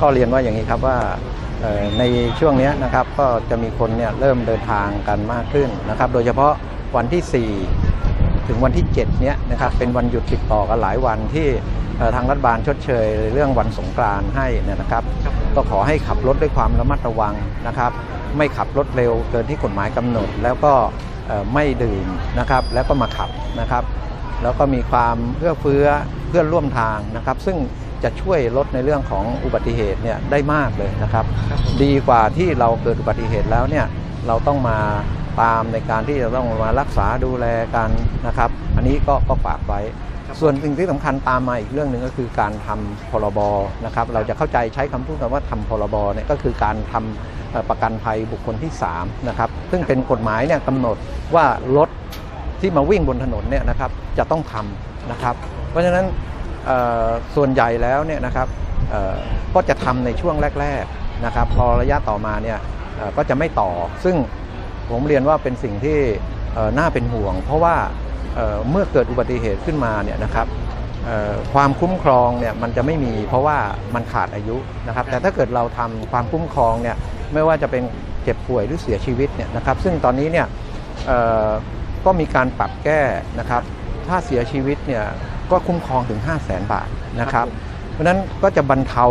ก็เรียนว่าอย่างนี้ครับว่าในช่วงเนี้ยนะครับก็จะมีคนเนี่ยเริ่มเดินทางกันมากขึ้นนะครับ โดยเฉพาะวันที่ 4 ถึงวันที่7เนี้ยนะครับเป็นวันหยุดติดต่อกันหลายวันที่ทางรัฐบาลชดเชยเรื่องวันสงกรานต์ให้นะครับ ก็ขอให้ขับรถด้วยความระมัดระวังนะครับ ไม่ขับรถเร็วเกินที่กฎหมายกำหนด แล้วก็ไม่ดื่มนะครับ แล้วก็มาขับนะครับ แล้วก็มีความเอื้อเฟื้อเพื่อนร่วมทางนะครับ ซึ่ง จะช่วยลดในเรื่องของอุบัติเหตุเนี่ยได้มากเลยนะครับครับผมดีกว่าที่เราเกิดอุบัติเหตุแล้วเนี่ยเราต้องมาตามในการที่จะต้องมารักษาดูแลกันนะครับ อันนี้ก็ก็ฝากไว้ครับส่วนสิ่งที่สำคัญตามมาอีกเรื่องหนึ่งก็คือการทำพรบนะครับ เราจะเข้าใจใช้คำพูดกันว่าทำพรบเนี่ยก็คือการทำเอ่อประกันภัยบุคคลที่3นะครับซึ่งเป็นกฎหมายเนี่ยกำหนดว่ารถที่มาวิ่งบนถนนเนี่ยนะครับจะต้องทำนะครับ เพราะฉะนั้นเอ่อ ส่วนใหญ่แล้วเนี่ยนะครับเอ่อก็จะทำในช่วงแรกๆนะครับพอระยะต่อมาเนี่ยเอ่อก็จะไม่ต่อ ซึ่งผมเรียนว่าเป็นสิ่งที่เอ่อน่าเป็นห่วง เพราะว่าเอ่อเมื่อเกิดอุบัติเหตุขึ้นมาเนี่ยนะครับเอ่อความคุ้มครองเนี่ยมันจะไม่มีเพราะว่ามันขาดอายุนะครับ แต่ถ้าเกิดเราทำความคุ้มครองเนี่ยไม่ว่าจะเป็นเจ็บป่วยหรือเสียชีวิตเนี่ยนะครับ ซึ่งตอนนี้เนี่ยเอ่อก็มีการปรับแก้นะครับ ถ้าเสียชีวิตเนี่ย ก็คุ้มครองถึง 5 0 0แสนบาทนะครับ เพราะฉะนั้นก็จะบรรเทา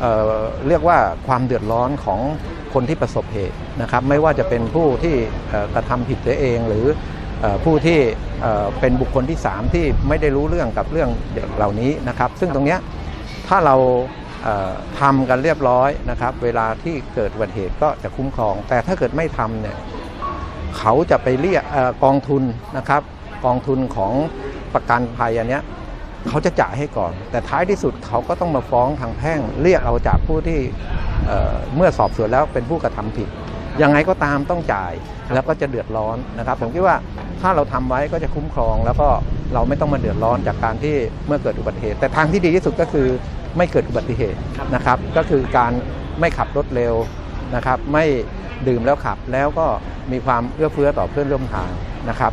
เอ่อเรียกว่าความเดือดร้อนของคนที่ประสบเหตุนะครับ ไม่ว่าจะเป็นผู้ที่เอ่อกระทำผิดเสียเองหรือเอ่อผู้ที่เอ่อเป็นบุคคลที่ 3 ที่ไม่ได้รู้เรื่องกับเรื่องเหล่านี้นะครับ ซึ่งตรงเนี้ยถ้าเราเอ่อทำกันเรียบร้อยนะครับ เวลาที่เกิดอุบัติเหตุก็จะคุ้มครอง แต่ถ้าเกิดไม่ทำเนี่ยเขาจะไปเรียกเอ่อกองทุนนะครับ กองทุนของ ประกันภัยอันเนี้ยเขาจะจ่ายให้ก่อน แต่ท้ายที่สุดเขาก็ต้องมาฟ้องทางแพ่งเรียกเอาจากผู้ที่เอ่อเมื่อสอบสวนแล้วเป็นผู้กระทำผิด ยังไงก็ตามต้องจ่ายแล้วก็จะเดือดร้อนนะครับ ผมคิดว่าถ้าเราทำไว้ก็จะคุ้มครอง แล้วก็เราไม่ต้องมาเดือดร้อนจากการที่เมื่อเกิดอุบัติเหตุ แต่ทางที่ดีที่สุดก็คือไม่เกิดอุบัติเหตุนะครับ ก็คือการไม่ขับรถเร็วนะครับ ไม่ดื่มแล้วขับแล้วก็มีความเอื้อเฟื้อต่อเพื่อนร่วมทางนะครับ